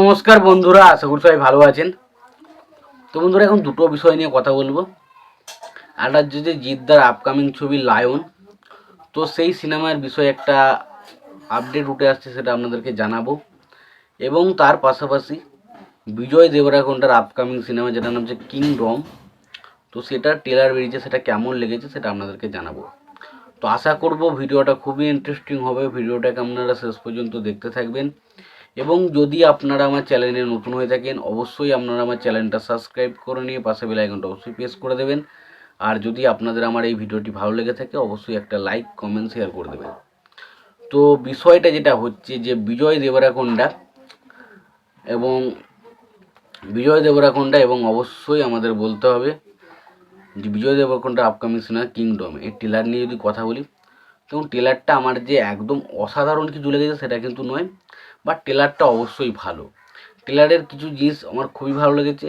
নমস্কার বন্ধুরা, আশা করি সবাই ভালো আছেন। তো বন্ধুরা, এখন দুটো বিষয় নিয়ে কথা বলব। একটা হচ্ছে যে জিদ্দার আপকামিং ছবি লায়ন তো সেই সিনেমার বিষয়ে একটা আপডেট উঠে আসছে সেটা আপনাদেরকে জানাব। এবং তার পাশাপাশি বিজয় দেবরাকোন্ডার আপকামিং সিনেমা যেটার নাম হচ্ছে কিংডম তো সেটার ট্রেলার বেরিয়েছে, সেটা কেমন লেগেছে সেটা আপনাদেরকে জানাব। তো আশা করব ভিডিওটা খুবই ইন্টারেস্টিং হবে। ভিডিওটাকে আপনারা শেষ পর্যন্ত দেখতে থাকবেন। এবং যদি আপনারা আমার চ্যানেলে নতুন হয়ে থাকেন, অবশ্যই আপনারা আমার চ্যানেলটা সাবস্ক্রাইব করে নিয়ে পাশে বেল আইকনটা অবশ্যই প্রেস করে দেবেন। আর যদি আপনাদের আমার এই ভিডিওটি ভালো লেগে থাকে, অবশ্যই একটা লাইক, কমেন্ট, শেয়ার করে দেবেন। তো বিষয়টা যেটা হচ্ছে যে বিজয় দেবরাকোন্ডা এবং বিজয় দেবরাকোন্ডা এবং অবশ্যই আমাদের বলতে হবে যে বিজয় দেবরকোন্ডার আপকামিং সিনেমা কিংডম এই টেলার নিয়ে যদি কথা বলি তখন টেলারটা আমার যে একদম অসাধারণ কিছু লেগেছে সেটা কিন্তু নয় বাট টেলারটা অবশ্যই ভালো। টেলারের কিছু জিনিস আমার খুবই ভালো লেগেছে।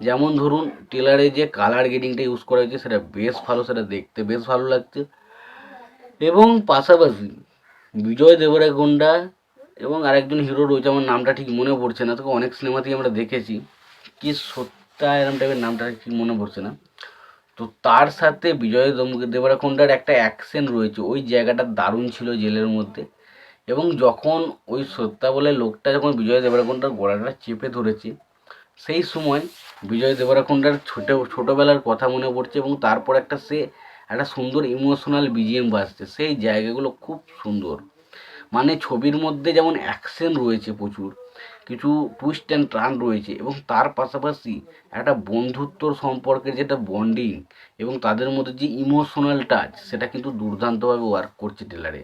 যেমন ধরুন, টেলারে যে কালার গ্রেডিংটা ইউজ করা হয়েছে সেটা বেশ ভালো, সেটা দেখতে বেশ ভালো লাগছে। এবং পাশাপাশি বিজয় দেবরাকোন্ডা এবং আরেকজন হিরো রয়েছে, আমার নামটা ঠিক মনে পড়ছে না তোকে অনেক সিনেমাতেই আমরা দেখেছি। কি সত্যা এরম টাইপের নামটা ঠিক মনে পড়ছে না। তো তার সাথে বিজয় দেবরাকোন্ডার একটা অ্যাকশন রয়েছে, ওই জায়গাটা দারুণ ছিল জেলের মধ্যে। এবং যখন ওই সত্যা বলে লোকটা যখন বিজয় দেবরাকোন্ডার গলাটা চেপে ধরেছে, সেই সময় বিজয় দেবরাকোন্ডার ছোটো, ছোটোবেলার কথা মনে পড়ছে এবং তারপর একটা সে একটা সুন্দর ইমোশনাল বিজিএম বাজছে। সেই জায়গাগুলো খুব সুন্দর। মানে ছবির মধ্যে যেমন অ্যাকশন রয়েছে প্রচুর কিছু টুইস্ট অ্যান্ড টার্ন রয়েছে এবং তার পাশাপাশি একটা বন্ধুত্বর সম্পর্কের যেটা বন্ডিং এবং তাদের মধ্যে যে ইমোশনাল টাচ সেটা কিন্তু দুর্দান্তভাবে ওয়ার্ক করছে টেলারে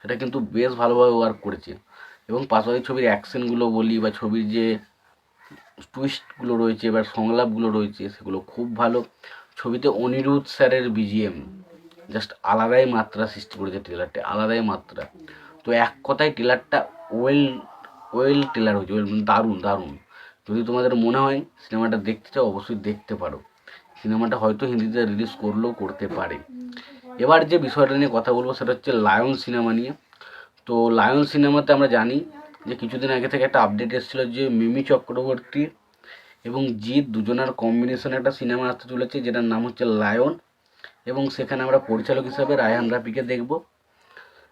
সেটা কিন্তু বেশ ভালোভাবে ওয়ার্ক করেছে। এবং পাশাপাশি ছবির অ্যাকশনগুলো বলি বা ছবির যে টুইস্টগুলো রয়েছে বা সংলাপগুলো রয়েছে সেগুলো খুব ভালো। ছবিতে অনিরুদ্ধ স্যারের বিজিএম জাস্ট আলাদাই মাত্রা সৃষ্টি করেছে ট্রেলারটা আলাদাই মাত্রা। তো এক কথায় ট্রেলারটা ওয়েল ওয়েল টেলার হয়েছে, ওয়েল দারুণ দারুণ। যদি তোমাদের মনে হয় সিনেমাটা দেখতে চাও, অবশ্যই দেখতে পারো। সিনেমাটা হয়তো হিন্দিতে রিলিজ করলেও করতে পারে। এবার যে বিষয়টা নিয়ে কথা বলব সেটা হচ্ছে লায়ন সিনেমা নিয়ে। তো লায়ন সিনেমাতে আমরা জানি যে কিছুদিন আগে থেকে একটা আপডেট এসেছিল যে মিমি চক্রবর্তী এবং জিৎ দুজনের কম্বিনেশনে একটা সিনেমা আসতে চলেছে, যেটার নাম হচ্ছে লায়ন এবং সেখানে আমরা পরিচালক হিসাবে রায়হান রাফিকে দেখব।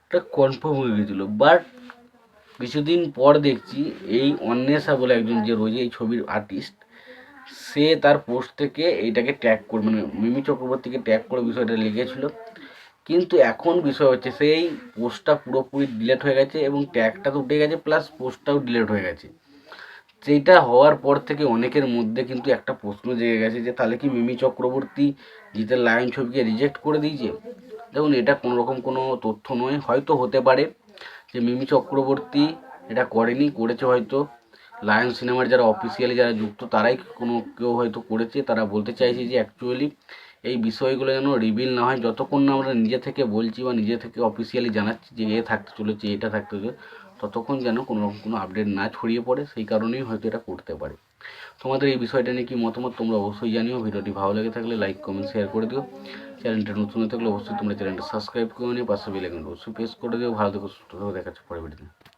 এটা কনফার্ম হয়ে গেছিল বাট কিছুদিন পর দেখছি এই অন্বেষা বলে একজন যে রয়েছে, এই ছবির আর্টিস্ট সে তার পোস্ট থেকে এইটাকে ট্যাগ করে মানে মিমি চক্রবর্তীকে ট্যাগ করে বিষয়টা লিখেছিল। কিন্তু এখন বিষয় হচ্ছে, সেই পোস্টটা পুরোপুরি ডিলেট হয়ে গেছে এবং ট্যাগটা তো উঠে গেছে প্লাস পোস্টটাও ডিলেট হয়ে গেছে। সেইটা হওয়ার পর থেকে অনেকের মধ্যে কিন্তু একটা প্রশ্ন জেগে গেছে যে, তাহলে কি মিমি চক্রবর্তী জিতের লায়ন ছবিকে রিজেক্ট করে দিয়েছে? দেখুন, এটা কোনো রকম কোনো তথ্য নয়, হয়তো হতে পারে। যে মিমি চক্রবর্তী এটা করেনি, করেছে হয়তো। লায়ন সিনেমার যারা অফিসিয়ালি যারা যুক্ত, তারাই কোনো কেউ হয়তো করেছে। তারা বলতে চাইছে যে অ্যাকচুয়ালি এই বিষয়গুলো যেন রিভিল না হয়। যতক্ষণ না আমরা নিজে থেকে বলছি বা নিজে থেকে অফিসিয়ালি জানাচ্ছি যে এ থাকতে চলেছে, এটা থাকতে চলেছে, ততক্ষণ যেন কোনোরকম কোনো আপডেট না ছড়িয়ে পড়ে। সেই কারণেই হয়তো এটা করতে পারে। তোমাদের এই বিষয়টা নিয়ে কি মতামত তোমরা অবশ্যই জানিও। ভিডিওটি ভালো লেগে থাকলে লাইক কমেন্ট শেয়ার করে দিও। চ্যানেলটা নতুন হয়ে থাকলে অবশ্যই তোমরা চ্যানেলটা সাবস্ক্রাইব করে নিও। পাশে বেল আইকনটা অবশ্যই প্রেস করে দিও। ভালো থেকো, সুস্থ দেখাচ্ছে পরে ভিডিওতে